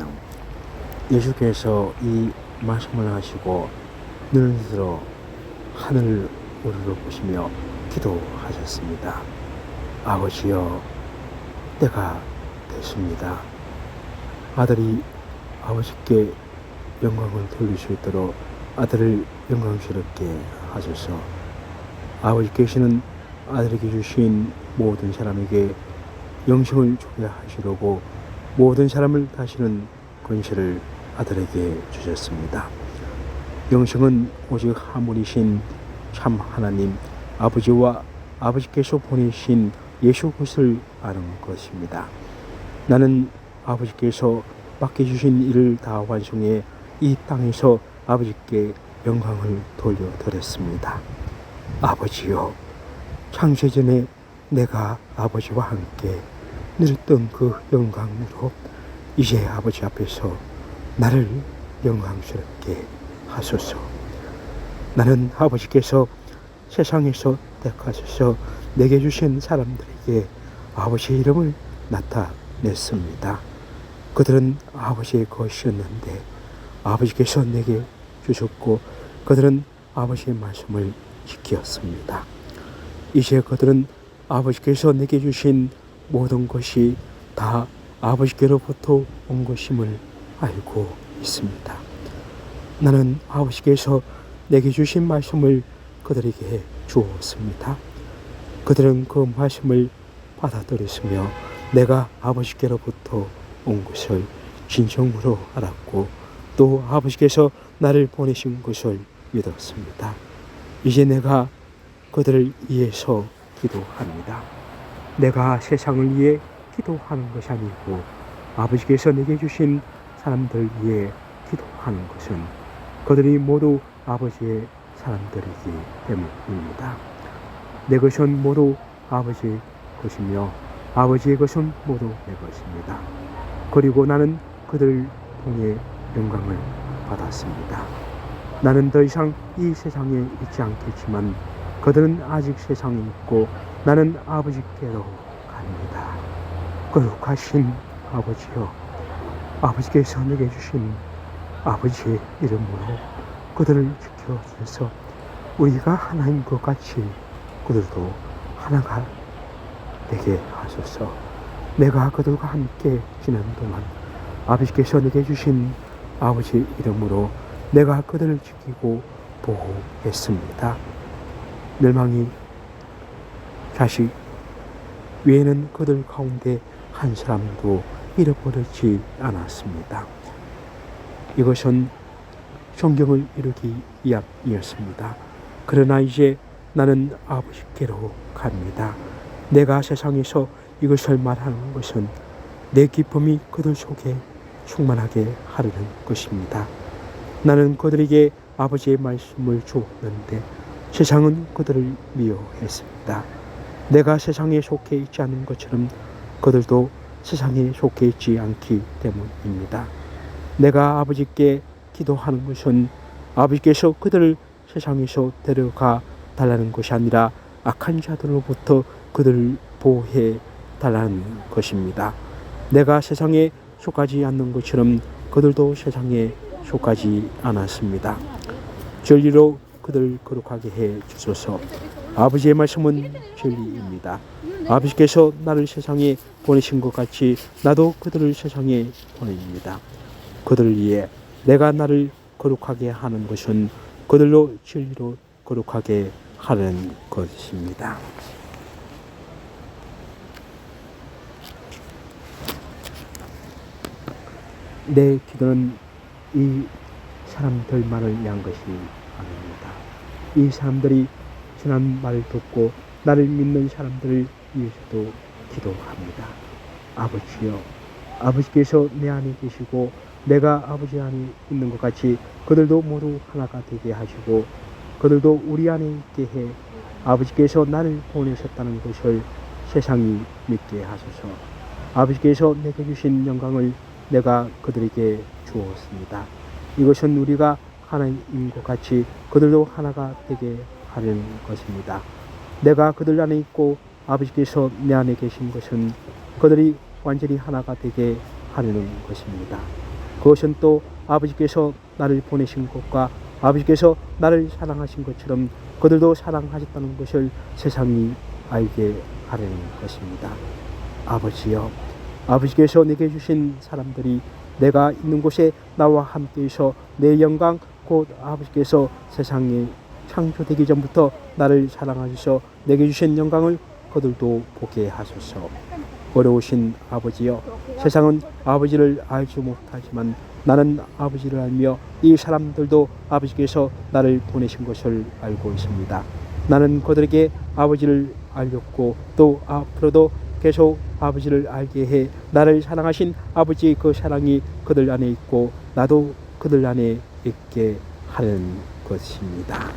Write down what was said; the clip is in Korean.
16장 예수께서 이 말씀을 하시고 눈을 들어 하늘을 우러러 보시며 기도하셨습니다. 아버지여 때가 됐습니다. 아들이 아버지께 영광을 돌릴 수 있도록 아들을 영광스럽게 하소서. 아버지께서는 아들에게 주신 모든 사람에게 영생을 주게 하시려고 모든 사람을 다시는 권세를 아들에게 주셨습니다. 영생은 오직 하물이신 참 하나님 아버지와 아버지께서 보내신 예수 그리스도를 아는 것입니다. 나는 아버지께서 맡겨주신 일을 다 완성해 이 땅에서 아버지께 영광을 돌려드렸습니다. 아버지요, 창세전에 내가 아버지와 함께 누렸던 그 영광으로 이제 아버지 앞에서 나를 영광스럽게 하소서. 나는 아버지께서 세상에서 택하셔서 내게 주신 사람들에게 아버지의 이름을 나타냈습니다. 그들은 아버지의 것이었는데 아버지께서 내게 주셨고 그들은 아버지의 말씀을 지켰습니다. 이제 그들은 아버지께서 내게 주신 모든 것이 다 아버지께로부터 온 것임을 알고 있습니다. 나는 아버지께서 내게 주신 말씀을 그들에게 주었습니다. 그들은 그 말씀을 받아들였으며 내가 아버지께로부터 온 것을 진정으로 알았고 또 아버지께서 나를 보내신 것을 믿었습니다. 이제 내가 그들을 위해서 기도합니다. 내가 세상을 위해 기도하는 것이 아니고 아버지께서 내게 주신 사람들 위해 기도하는 것은 그들이 모두 아버지의 사람들이기 때문입니다. 내 것은 모두 아버지의 것이며 아버지의 것은 모두 내 것입니다. 그리고 나는 그들을 통해 영광을 받았습니다. 나는 더 이상 이 세상에 있지 않겠지만 그들은 아직 세상에 있고 나는 아버지께로. 거룩하신 아버지여 아버지께서 내게 주신 아버지의 이름으로 그들을 지켜주셔서 우리가 하나인 것 같이 그들도 하나가 되게 하소서 내가 그들과 함께 지낸 동안 아버지께서 내게 주신 아버지 이름으로 내가 그들을 지키고 보호했습니다. 멸망이 자식 외에는 그들 가운데 한 사람도 잃어버리지 않았습니다. 이것은 성경을 이루기 위함이었습니다. 그러나 이제 나는 아버지께로 갑니다. 내가 세상에서 이것을 말하는 것은 내 기쁨이 그들 속에 충만하게 하려는 것입니다. 나는 그들에게 아버지의 말씀을 주었는데 세상은 그들을 미워했습니다. 내가 세상에 속해 있지 않은 것처럼 그들도 세상에 속해 있지 않기 때문입니다. 내가 아버지께 기도하는 것은 아버지께서 그들을 세상에서 데려가 달라는 것이 아니라 악한 자들로부터 그들을 보호해 달라는 것입니다. 내가 세상에 속하지 않는 것처럼 그들도 세상에 속하지 않았습니다. 진리로 그들 거룩하게 해 주소서. 아버지의 말씀은 진리입니다. 아버지께서 나를 세상에 보내신 것 같이 나도 그들을 세상에 보냅니다. 그들을 위해 내가 나를 거룩하게 하는 것은 그들로 진리로 거룩하게 하는 것입니다. 내 기도는 이 사람들만을 위한 것이 아닙니다. 이 사람들이 지난 말을 듣고 나를 믿는 사람들을 위해서도 기도합니다. 아버지여, 아버지께서 내 안에 계시고 내가 아버지 안에 있는 것 같이 그들도 모두 하나가 되게 하시고 그들도 우리 안에 있게 해 아버지께서 나를 보내셨다는 것을 세상이 믿게 하소서. 아버지께서 내게 주신 영광을 내가 그들에게 주었습니다. 이것은 우리가 하나인 것 같이 그들도 하나가 되게 하려는 것입니다. 내가 그들 안에 있고 아버지께서 내 안에 계신 것은 그들이 완전히 하나가 되게 하려는 것입니다. 그것은 또 아버지께서 나를 보내신 것과 아버지께서 나를 사랑하신 것처럼 그들도 사랑하셨다는 것을 세상이 알게 하려는 것입니다. 아버지여, 아버지께서 내게 주신 사람들이 내가 있는 곳에 나와 함께해서 내 영광 곧 아버지께서 세상에 창조되기 전부터 나를 사랑하셔서 내게 주신 영광을 그들도 보게 하소서. 어려우신 아버지여, 세상은 아버지를 알지 못하지만 나는 아버지를 알며 이 사람들도 아버지께서 나를 보내신 것을 알고 있습니다. 나는 그들에게 아버지를 알렸고 또 앞으로도 계속 아버지를 알게 해 나를 사랑하신 아버지의 그 사랑이 그들 안에 있고 나도 그들 안에 있게 하는 것입니다.